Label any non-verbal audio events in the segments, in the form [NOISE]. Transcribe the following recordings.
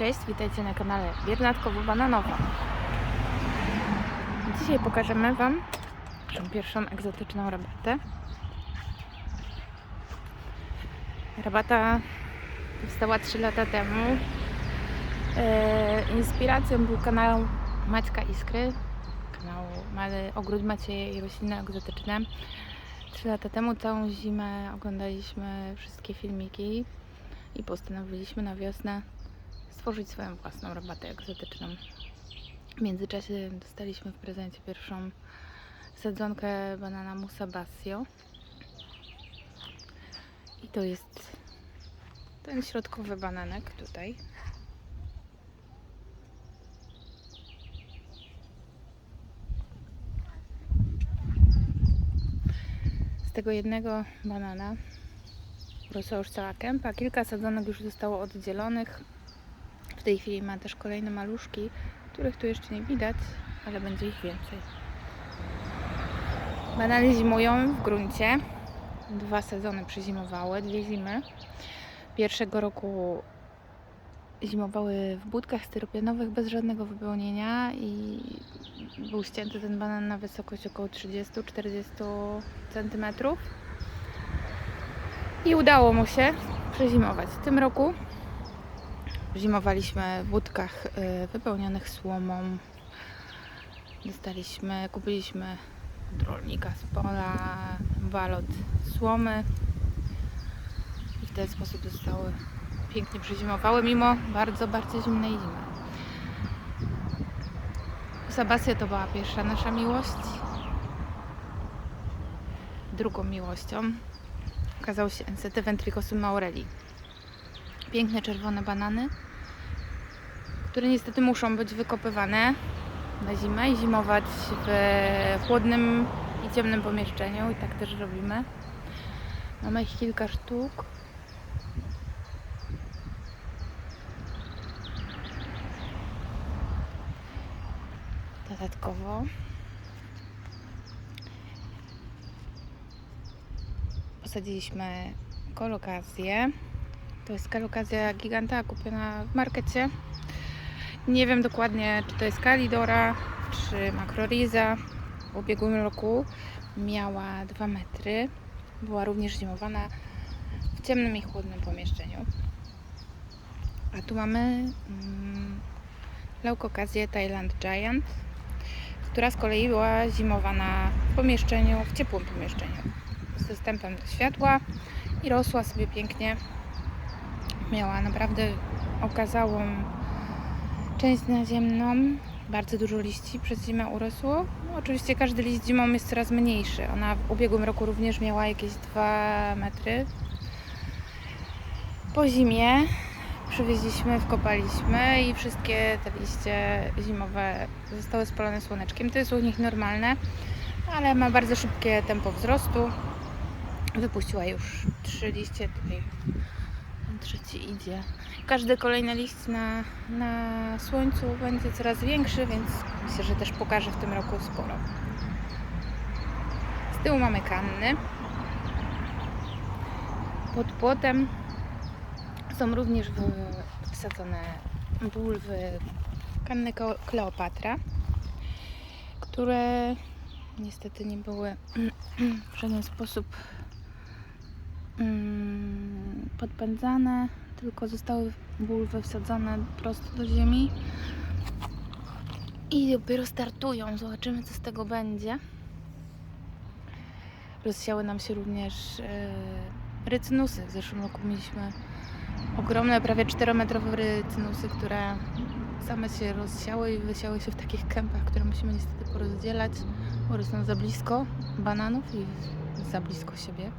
cześć, witajcie na kanale Biernatkowo-Bananowa. Dzisiaj pokażemy Wam naszą pierwszą egzotyczną rabatę. Rabata powstała 3 lata temu. E, inspiracją był kanał Maćka Iskry, kanał Ogród Macieje i Rośliny Egzotyczne. 3 lata temu całą zimę oglądaliśmy wszystkie filmiki i postanowiliśmy na wiosnę stworzyć swoją własną rabatę egzotyczną. W międzyczasie dostaliśmy w prezencie pierwszą sadzonkę banana Musa Basio. I to jest ten środkowy bananek tutaj. Z tego jednego banana Urosła już cała kępa. Kilka sadzonek już zostało oddzielonych. W tej chwili ma też kolejne maluszki, których tu jeszcze nie widać, ale będzie ich więcej. Banany zimują w gruncie. Dwa sezony przezimowały, dwie zimy. Pierwszego roku zimowały w budkach styropianowych bez żadnego wypełnienia i był ścięty ten banan na wysokość około 30-40 cm i udało mu się przezimować. W tym roku zimowaliśmy w budkach y, wypełnionych słomą. Dostaliśmy, kupiliśmy od rolnika z pola walot słomy i w ten sposób zostały pięknie przezimowały mimo bardzo, bardzo zimnej zimy. Sabasja to była pierwsza nasza miłość. Drugą miłością okazał się Encete ventricosum maureli. Piękne czerwone banany, które niestety muszą być wykopywane na zimę i zimować w chłodnym i ciemnym pomieszczeniu i tak też robimy. Mamy ich kilka sztuk. Dodatkowo posadziliśmy kolokację. To jest kolokazja giganta kupiona w markecie. Nie wiem dokładnie, czy to jest Kalidora, czy Makroriza. W ubiegłym roku miała 2 metry. Była również zimowana w ciemnym i chłodnym pomieszczeniu. A tu mamy mm, leukokazję Thailand Giant, która z kolei była zimowana w pomieszczeniu, w ciepłym pomieszczeniu z dostępem do światła i rosła sobie pięknie. Miała naprawdę okazałą część naziemną, bardzo dużo liści przez zimę urosło. No, oczywiście każdy liść zimą jest coraz mniejszy. Ona w ubiegłym roku również miała jakieś 2 metry. Po zimie przywieźliśmy, wkopaliśmy i wszystkie te liście zimowe zostały spalone słoneczkiem. To jest u nich normalne, ale ma bardzo szybkie tempo wzrostu. Wypuściła już trzy liście, tutaj trzeci idzie. Każdy kolejny liść na, na słońcu będzie coraz większy, więc myślę, że też pokaże w tym roku sporo. Z tyłu mamy kanny. Pod płotem są również wsadzone bulwy kanny Kleopatra, które niestety nie były [CLEARS THROAT] w żaden sposób mm, podpędzane, tylko zostały bulwy wsadzone prosto do ziemi i dopiero startują. Zobaczymy, co z tego będzie. Rozsiały nam się również e, rycynusy. W zeszłym roku mieliśmy ogromne, prawie 4-metrowe rycynusy, które same się rozsiały i wysiały się w takich kępach, które musimy niestety porozdzielać, bo rosną za blisko bananów i za blisko siebie.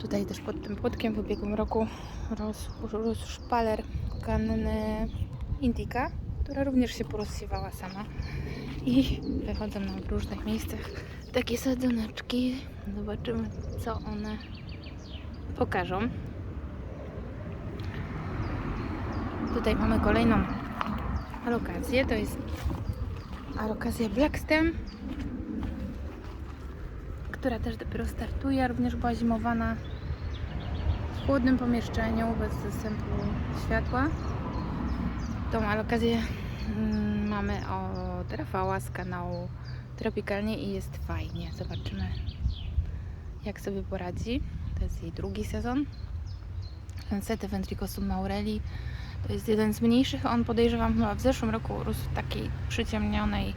Tutaj też pod tym płotkiem w ubiegłym roku rósł, szpaler kanny Indica, która również się porozsiewała sama. I wychodzą nam w różnych miejscach takie sadzoneczki. Zobaczymy, co one pokażą. Tutaj mamy kolejną alokację. To jest alokacja Blackstem, która też dopiero startuje. Również była zimowana w chłodnym pomieszczeniu bez dostępu światła. Tą alokację mm, mamy od Rafała z kanału Tropikalnie i jest fajnie. Zobaczymy jak sobie poradzi. To jest jej drugi sezon. Lancety Ventricosum maureli to jest jeden z mniejszych. On podejrzewam chyba w zeszłym roku urósł w takiej przyciemnionej,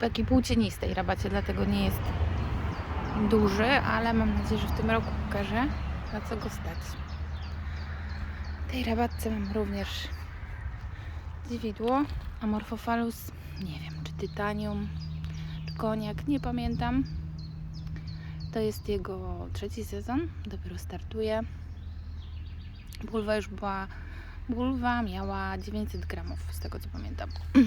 takiej półcienistej rabacie, dlatego nie jest duży, ale mam nadzieję, że w tym roku pokaże na co go stać. W tej rabatce mam również dziwidło Amorphophallus, nie wiem czy tytanium, czy koniak, nie pamiętam. To jest jego trzeci sezon, dopiero startuje. Bulwa już była, bulwa miała 900 gramów, z tego co pamiętam. [CLEARS THROAT]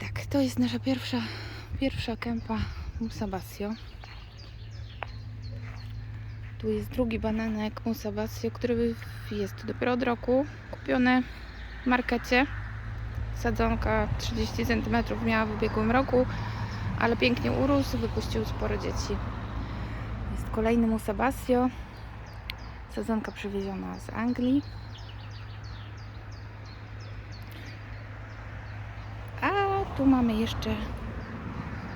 Tak, to jest nasza pierwsza, pierwsza kępa Musabasio. Tu jest drugi bananek Musabasio, który jest dopiero od roku. Kupiony w markecie. Sadzonka 30 cm miała w ubiegłym roku, ale pięknie urósł, wypuścił sporo dzieci. Jest kolejny Musabasio. Sadzonka przywieziona z Anglii. A tu mamy jeszcze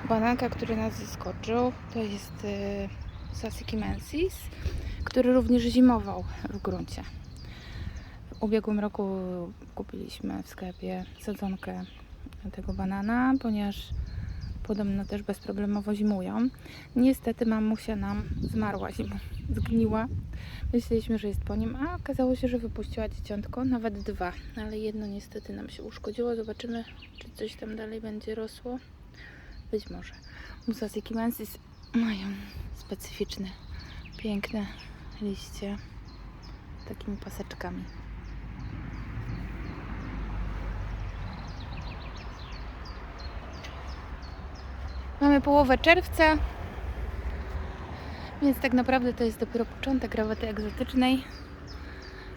bananka, który nas zaskoczył. To jest y, Sassy mensis, który również zimował w gruncie. W ubiegłym roku kupiliśmy w sklepie sadzonkę tego banana, ponieważ podobno też bezproblemowo zimują. Niestety mamusia nam zmarła zimą, zgniła. Myśleliśmy, że jest po nim, a okazało się, że wypuściła dzieciątko, nawet dwa, ale jedno niestety nam się uszkodziło. Zobaczymy, czy coś tam dalej będzie rosło. Być może. Musas ekimensis mają specyficzne, piękne liście z takimi paseczkami. Mamy połowę czerwca, więc tak naprawdę to jest dopiero początek rabaty egzotycznej.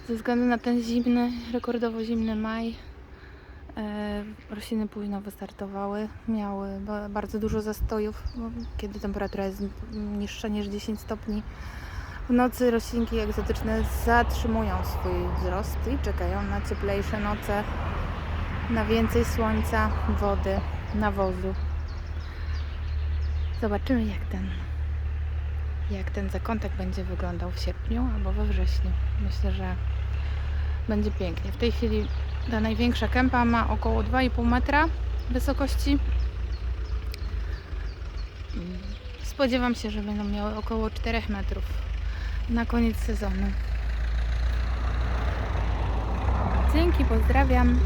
Ze względu na ten zimny, rekordowo zimny maj, e, rośliny późno wystartowały. Miały ba- bardzo dużo zastojów, kiedy temperatura jest niższa niż 10 stopni. W nocy roślinki egzotyczne zatrzymują swój wzrost i czekają na cieplejsze noce, na więcej słońca, wody, nawozu. Zobaczymy jak ten, jak ten zakątek będzie wyglądał w sierpniu albo we wrześniu. Myślę, że będzie pięknie. W tej chwili ta największa kępa ma około 2,5 metra wysokości. Spodziewam się, że będą miały około 4 metrów na koniec sezonu. Dzięki, pozdrawiam.